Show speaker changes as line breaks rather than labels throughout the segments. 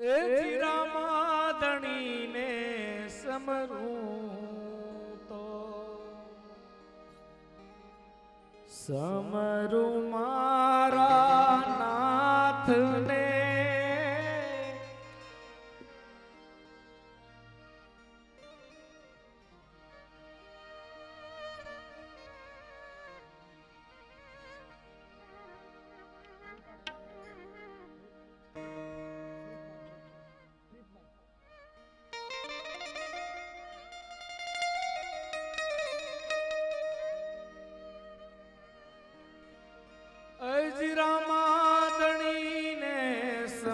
એ ચિરામાદણીને સમરું તો સમરું મારા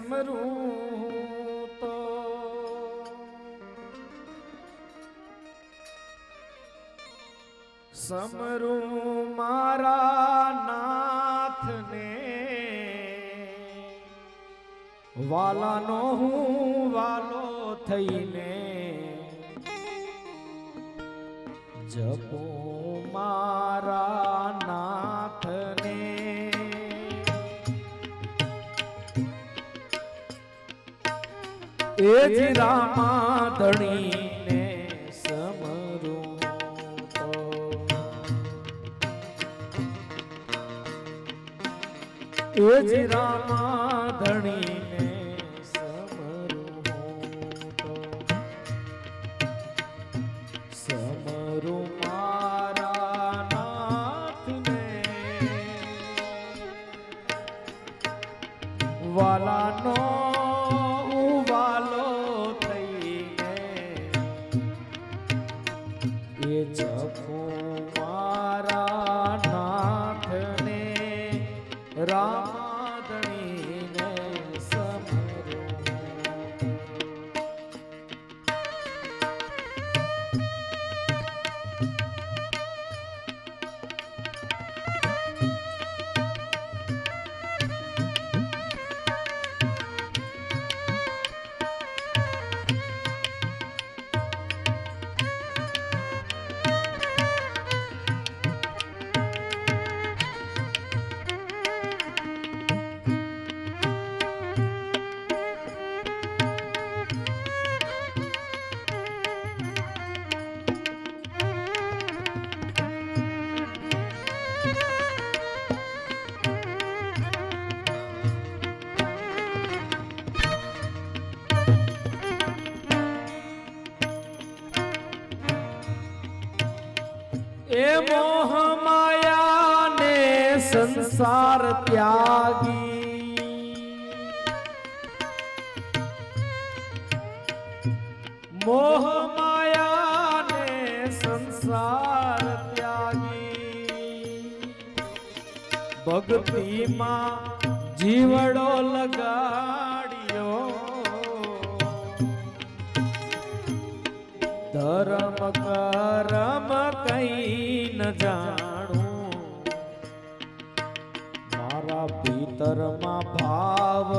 સમરું તો સમરું મારા નાથને વાલાનો હું વાલો થઈને જપો મારા એ જ રામાધણીને સમરું એ જ રામાધણીને એ મોહ માયાને સંસાર ત્યાગી. મોહ માયાને સંસાર ત્યાગી. ભક્તિમાં જીવડો લગાડ્યો ધર્મ કરમ કઈ ન જાણું. મારા ભીતરમાં ભાવ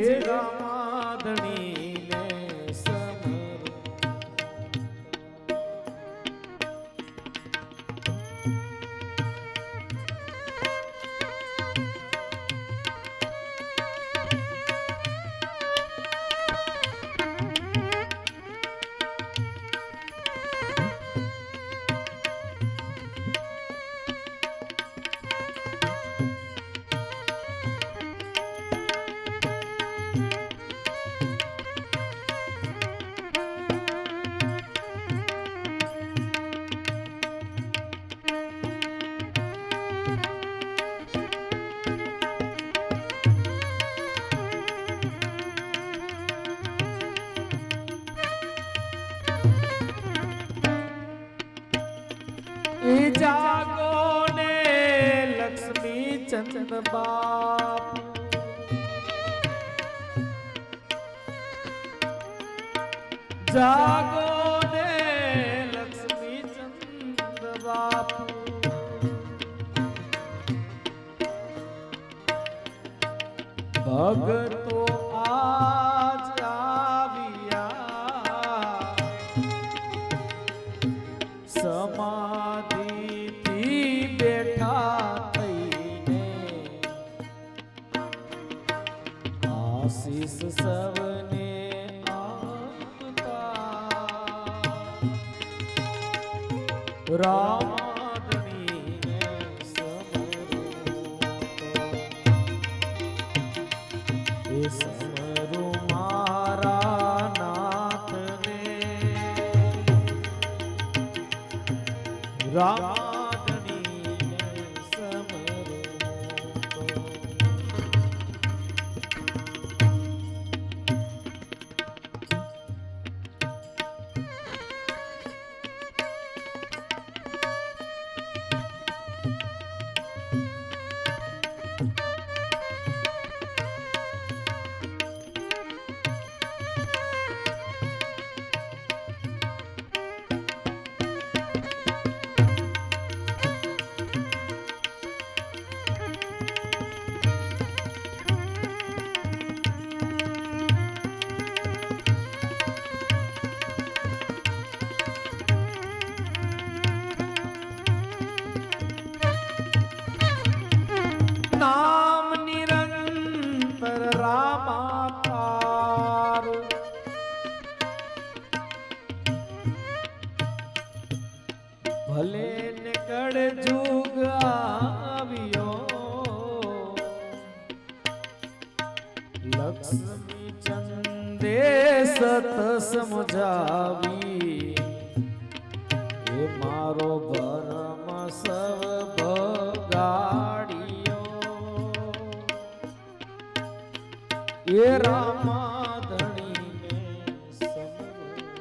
એ જ જાગો ને લક્ષ્મી ચંદ બાપ. જાગો ને લક્ષ્મી ચંદ બાપ. ભગતો આ આશીષ સવને આપતા રામાદણીને રામાકારું. ભલે ને કડ જુગ લક્ષ્મી ચંદે સત સમજાવી એ મારો ભરમ સવ બગાડ્યો એ રામાધણીને સમરો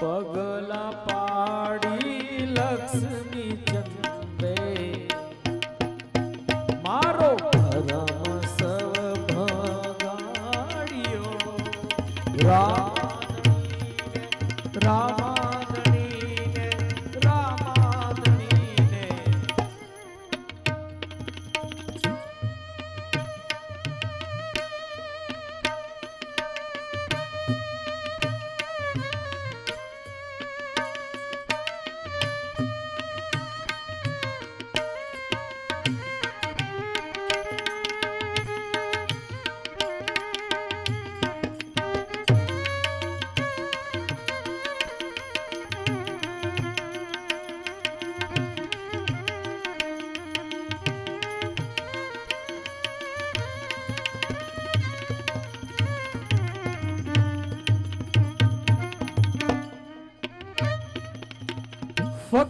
પગલા પાડી લક્ષ્મી ચંદે. મારો ધર્મ સવ ભગાડ્યો રામ રામાધણીને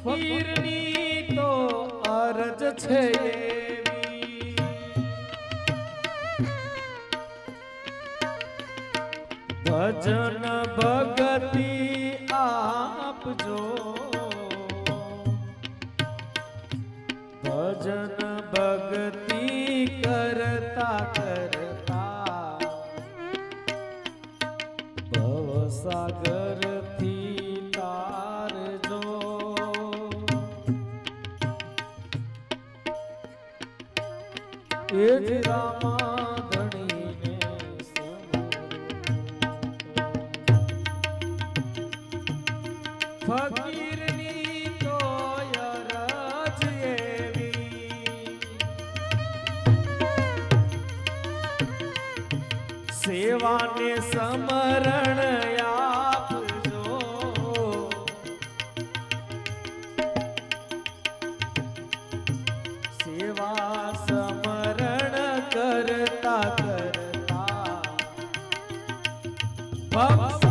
ફકીરની તો અરજ છે ભજન ભગતિ આપજો ભજન ભગતિ કરતા કરતા. ભવસાગરથી એ જ રામાધણીને સમરો. ફકીરની તો સેવાને સમરણ ભક્ત